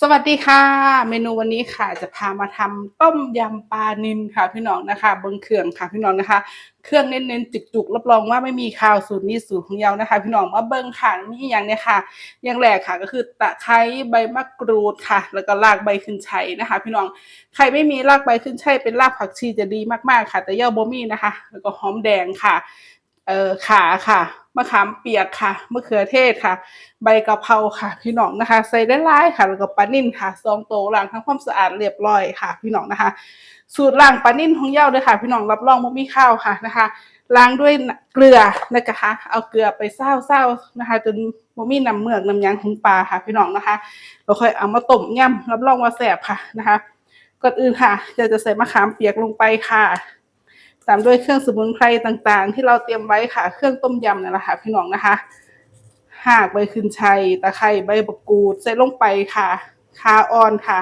สวัสดีค่ะ เมนูวันนี้ค่ะจะพามาทำต้มยำปลานิลค่ะพี่น้องนะคะเบิ้งเครื่องค่ะพี่น้องนะคะ เครื่องเน้นๆจุกๆรับรองว่าไม่มีข้าวสูตรนี้สูตรของเรานะคะ พี่น้องมาเบิ้งค่ะมีอย่างเนี่ยค่ะ อย่างแรกค่ะก็คือตะไคร้ใบมะกรูดค่ะ แล้วก็รากใบขึ้นชัยนะคะ พี่น้องใครไม่มีรากใบขึ้นชัยเป็นรากผักชีจะดีมากๆค่ะ แต่เย่าบ่มีนะคะ แล้วก็หอมแดงค่ะ เอ่อขาค่ะมะขามเปียกค่ะมะเขือเทศค่ะ ใบกะเพราค่ะ พี่น้องนะคะ ใส่ได้หลายค่ะแล้วก็ปลานิ่นค่ะซองโตล้างทำความสะอาดเรียบร้อยค่ะ พี่น้องนะคะ สูตรล้างปลานิ่นของเย้าด้วยค่ะ พี่น้องรับรองว่ามีข้าวค่ะนะคะล้างด้วยเกลือนะคะ เอาเกลือไปเศร้าเศร้าๆนะคะ จนบ่มีน้ำเมือกน้ำยางของปลาค่ะ พี่น้องนะคะแล้วค่อยเอามาต้มยำรับรองว่าแซบค่ะนะคะก่อนอื่นค่ะจะจะใส่มะขามเปียกลงไปค่ะ ตามด้วยเครื่องสมุนไพรต่างๆ ที่เราเตรียมไว้ค่ะ เครื่องต้มยำนั่นแหละค่ะพี่น้องนะคะหากใบขึ้นชัยตะไคร้ใบมะกรูดใส่ลงไปค่ะ คาออนค่ะ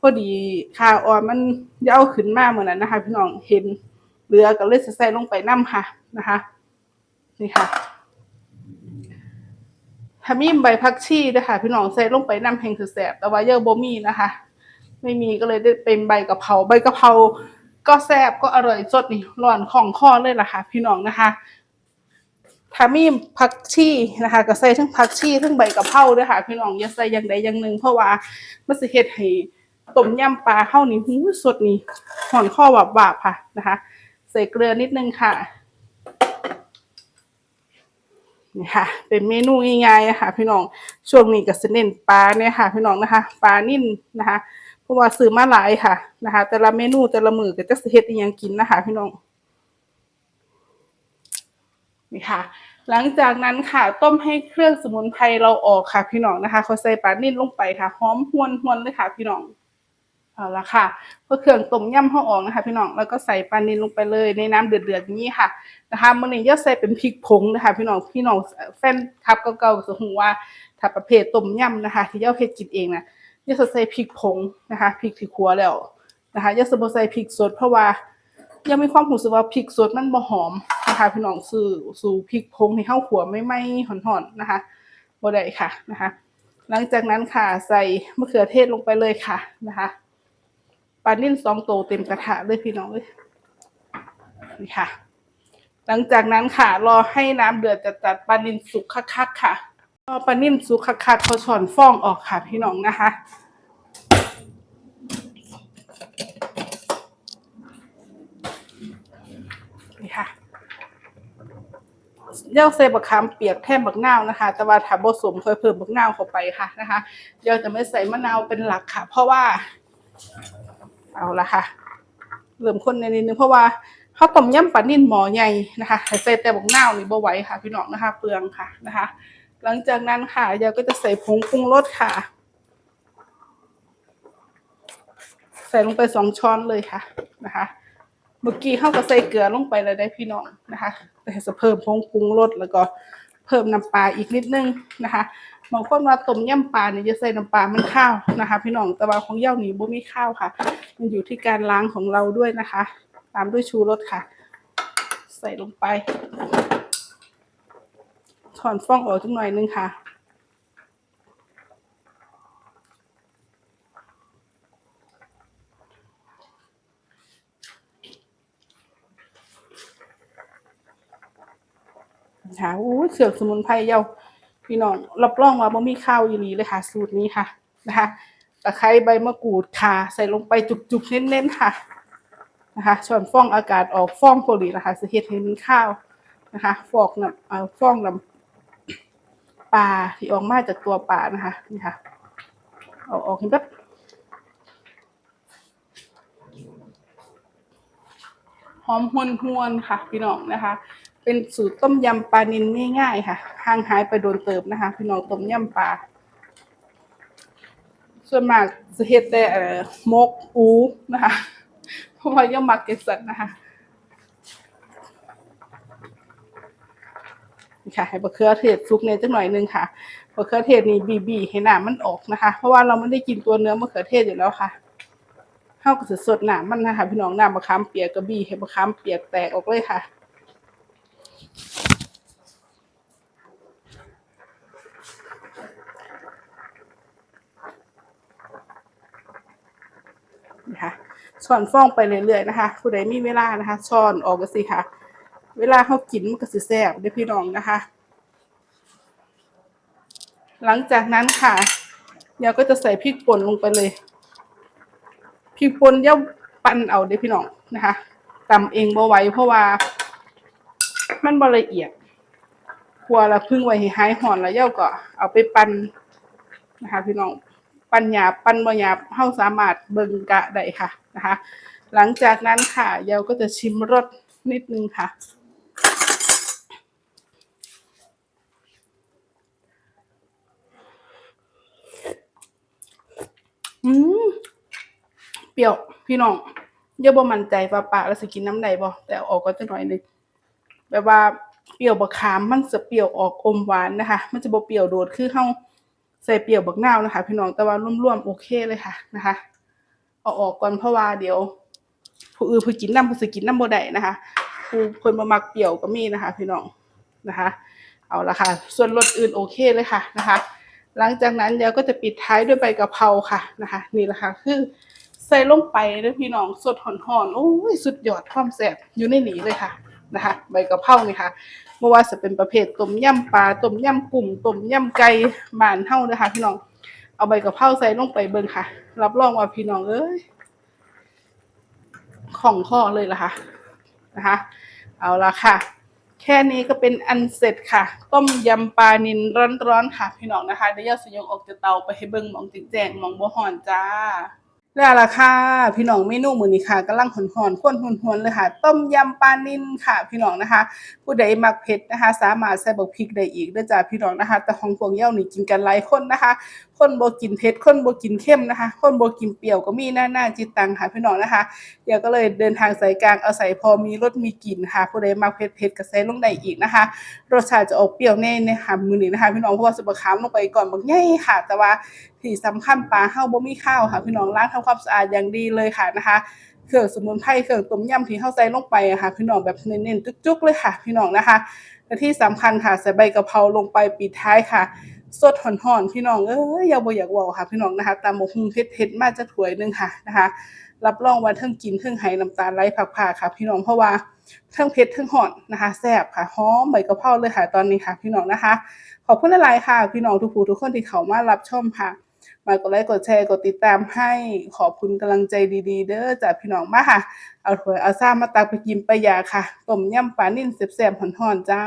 พอดีคาออนมันเย้าขึ้นมากเหมือนนั้นนะคะ พี่น้องเห็นเหลือก็เลยใส่ลงไปน้ำค่ะนะคะนี่ค่ะถ้ามีใบผักชีนะคะพี่น้องใส่ลงไปน้ำแห้งคือแสบแต่ว่าเยอะบ่มีนะคะ ไม่มีก็เลยได้เป็นใบกะเพราใบกะเพรา ก็แซ่บก็อร่อยสดนี่ร้อนของคอเลยล่ะค่ะ พี่น้องนะคะถ้ามีผักชีนะคะก็ใส่ทั้งผักชีทั้งใบกะเพราด้วยค่ะ พี่น้องอย่าใส่อย่างใดอย่างหนึ่งเพราะว่ามันสิเฮ็ดให้ต้มยำปลาเฮานี่หูสดนี่หอนข้อหวาบๆค่ะนะคะ ใส่เกลือนิดนึงค่ะนี่ค่ะ เป็นเมนูง่ายๆนะคะพี่น้องช่วงนี้ก็สิเน้นปลาเนี่ยค่ะ พี่น้องนะคะ ปลานิ่นนะคะ เพราะว่าซื้อมาหลายค่ะนะคะ แต่ละเมนูแต่ละมือก็จะสิเฮ็ดอีหยังกินนะคะ พี่น้องนี่ค่ะ หลังจากนั้นค่ะ ต้มให้เครื่องสมุนไพรเราออกค่ะ พี่น้องนะคะเขาใส่ปลานิ่นลงไปค่ะหอมหวนหวนเลยค่ะ พี่น้องเอาละค่ะพอเครื่องต้มยำเขาออกนะคะ พี่น้องแล้วก็ใส่ปลานิ่นลงไปเลยในน้ำเดือดๆอย่างนี้ค่ะนะคะมื้อนี้จะใส่เป็นพริกผงนะคะ พี่น้องพี่น้องแฟนคลับเก่าๆก็จะรู้ว่าถ้าประเภทต้มยำนะคะ ที่เจ้าเฮ็ดกินเองนะ ยาสใส่พริกผงนะคะพริกที่คัวแล้วนะคะยาสบ่ใส่พริกสดเพราะว่ายังมีความรู้สึกว่าพริกสดมันบ่หอมนะคะพี่น้องซื้อสู่พริกผงให้เข้าขัวไม่ไหม้ห่อนๆนะคะบ่ได้ค่ะนะคะ หลังจากนั้นค่ะใส่มะเขือเทศลงไปเลยค่ะนะคะปลานิ่นสองโตเต็มกระทะเลยพี่น้องเลยนี่ค่ะ หลังจากนั้นค่ะรอให้น้ำเดือดจัดๆปลานิ่นสุกคักๆค่ะ พอปลานิ่มสุกคักๆเขาช้อนฟองออกค่ะพี่น้องนะคะ นี่ค่ะเดี๋ยวใส่บักขามเปียกแทนบักนาวนะคะ แต่ว่าถ้าผสมค่อยเพิ่มบักนาวเข้าไปค่ะนะคะเดี๋ยวจะไม่ใส่มะนาวเป็นหลักค่ะ เพราะว่า เอาละค่ะเริ่มคนในนิดนึงเพราะว่าเขาต้มยำปลานิ่นหม้อใหญ่นะคะให้ใส่แต่บักนาวนี่บ่ไหวค่ะ พี่น้องนะคะ เปลืองค่ะนะคะ หลังจากนั้นค่ะยายก็จะใส่ผงปรุงรสค่ะ ใส่ลงไปสองช้อนเลยค่ะนะคะ เมื่อกี้เข้าก็ใส่เกลือลงไปเลยได้พี่น้องนะคะ แต่จะเพิ่มผงปรุงรสแล้วก็เพิ่มน้ำปลาอีกนิดนึงนะคะบางคนว่าต้มยำปลาเนี่ยจะใส่น้ำปลามันข้าวนะคะ พี่น้องแต่ว่าของเย่านี่บ่มีข้าวค่ะ มันอยู่ที่การล้างของเราด้วยนะคะ ตามด้วยชูรสค่ะ ใส่ลงไป อนฟองออกจังหน่อยนึงค่ะ ค่ะอู้เสือกสมุนไพรเยาพี่น้องรับรองว่าบ่มีข้าวอีหลีเลยค่ะ สูตรนี้ค่ะนะคะตะไคร้ใบมะกรูดค่ะใส่ลงไปจุกๆเน้นๆค่ะนะคะช้อนฟองอากาศออกฟองพอดีนะคะสิเฮ็ดให้มีข้าวนะคะ ฟอกน้ำเอ่อฟองน้ำ ปลาที่ออกมาจากตัวปลานะคะนี่ค่ะเอาออกให้แบบหอมหวนๆค่ะ พี่น้องนะคะ เป็นสูตรต้มยำปลานิลง่ายๆค่ะห่างหายไปโดนเติบนะคะ พี่น้องต้มยำปลาส่วนมากจะเฮ็ดแต่หมกปูนะคะเพราะว่าย่อมักเก็ตสันนะคะนี่ ค่ะให้บะเขือเทศซุกเนี่ยจังหน่อยนึงค่ะบะเขือเทศนี่บีบีให้น้ำมันออกนะคะ เพราะว่าเราไม่ได้กินตัวเนื้อมะเขือเทศอยู่แล้วค่ะข้าวก็จะสดน้ำมันนะคะพี่น้องน้ำมะขามเปียกกระบี่ให้มะขามเปียกแตกออกเลยค่ะนนะคะช้อนฟองไปเรื่อยๆนะคะผู้ใดมีเวลานะคะช้อนออกก็สิค่ะ เวลาเขากินมันก็สิแซ่บเด้พี่น้องนะคะ หลังจากนั้นค่ะเดี๋ยวก็จะใส่พริกป่นลงไปเลยพริกป่นเดี๋ยวปั่นเอาเด้พี่น้องนะคะตำเองบ่ไหวเพราะว่า มันบ่ละเอียดกลัวละพึ่งไว้ให้หายหอนแล้วเย้าก็เอาไปปั่นนะคะ พี่น้องปั่นหยาบปั่นบ่หยาบเฮาสามารถเบิ่งกะได้ค่ะนะคะ หลังจากนั้นค่ะเยาก็จะชิมรสนิดนึงค่ะ อืม เปรี้ยวพี่น้องอย่าบ่มั่นใจว่าปากแล้วสิกินน้ำใดบ่แต่ออกก็จะหน่อยนึงแบบว่าเปรี้ยวบักขามมันจะเปรี้ยวออกอมหวานนะคะ มันจะบ่เปรี้ยวโดดคือเฮาใส่เปรี้ยวบักนาวนะคะ พี่น้องแต่ว่าร่วมๆโอเคเลยค่ะนะคะเอาออกก่อนเพราะว่าเดี๋ยว ผู้อื่นผู้กินน้ำผู้สิกินน้ำบ่ได้นะคะผู้คนบ่มักเปรี้ยวก็มีนะคะ พี่น้องนะคะ เอาละค่ะ ส่วนรสอื่นโอเคเลยค่ะนะคะ หลังจากนั้นเดี๋ยวก็จะปิดท้ายด้วยใบกะเพราค่ะนะคะ นี่แหละค่ะคือ ใส่ลงไปเด้อพี่น้องสดหอนๆโอ้ยสุดยอดความแซ่บอยู่ในนี้เลยค่ะนะคะ ใบกะเพรานี่ค่ะไม่ว่าจะเป็นประเภทต้มยำปลาต้มยำกุ้งต้มยำไก่บ้านเฮานะคะพี่น้องเอาใบกะเพราใส่ลงไปเบิ่งค่ะ รับรองว่าพี่น้องเอ้ยของข้อเลยล่ะค่ะนะคะ เอาละค่ะ แค่นี้ก็เป็นอันเสร็จค่ะ ต้มยำปลานิลร้อนๆค่ะ พี่น้องนะคะเดี๋ยวเราสยงออกจากเตาไปให้เบิ่งมองจิงแจงมองบ่หอนจ้า แล้วล่ะค่ะพี่น้องเมนูมื้อนี้ค่ะกำลังหอนๆข้นหวนๆเลยค่ะ ต้มยำปลานิลค่ะ พี่น้องนะคะ ผู้ใดมักเผ็ดนะคะ สามารถใส่บักพริกได้อีกด้อจ้าพี่น้องนะคะ แต่ของพวกเย้านี่กินกันหลายคนนะคะ คนบ่กินเผ็ดคนบ่กินเค็มนะคะ คนบ่กินเปรี้ยวก็มีหน้าหน้าจิตตังค่ะ พี่น้องนะคะเดี๋ยวก็เลยเดินทางสายกลางเอาใส่พอมีรสมีกลิ่นค่ะ ผู้ใดมักเผ็ดเผ็ดก็ใส่ลงได้อีกนะคะ รสชาติจะออกเปรี้ยวแน่เนยคะมื้อนี้นะคะ พี่น้องเพราะว่าสบะขามลงไปก่อนบักใหญ่ค่ะ แต่ว่าที่สำคัญปลาเฮาบ่มีข้าวค่ะ พี่น้องล้างทำความสะอาดอย่างดีเลยค่ะนะคะเครื่องสมุนไพรเครื่องต้มยำที่เฮาใส่ลงไปอะค่ะ พี่น้องแบบเน้นๆจุกๆเลยค่ะ พี่น้องนะคะและที่สำคัญค่ะใส่ใบกะเพราลงไปปิดท้ายค่ะสดหอนๆพี่น้องเอ้ยอย่าบ่อยากว้าค่ะ พี่น้องนะคะตามหมกฮุงเผ็ดๆมาจะถวยหนึงค่ะนะคะ รับรองว่าเทั้งกินเทั้งไหน้ำตาไหลผักๆค่ะ พี่น้องเพราะว่าเทั้งเผ็ดเทั้งหอนนะคะแซ่บค่ะหอมใบกะเพราเลยค่ะตอนนี้ค่ะ พี่น้องนะคะ ขอบคุณหลายๆค่ะ พี่น้องทุกผู้ทุกคนที่เข้ามารับชมค่ะ มากดไลค์กดแชร์กดติดตามให้ขอบคุณกำลังใจดีๆ เด้อจากพี่น้องมาค่ะ เอาถวยเอาซ่ามาตักไปกินไปยาค่ะต้มยำปลานิ่นแซ่บๆหอนๆจ้า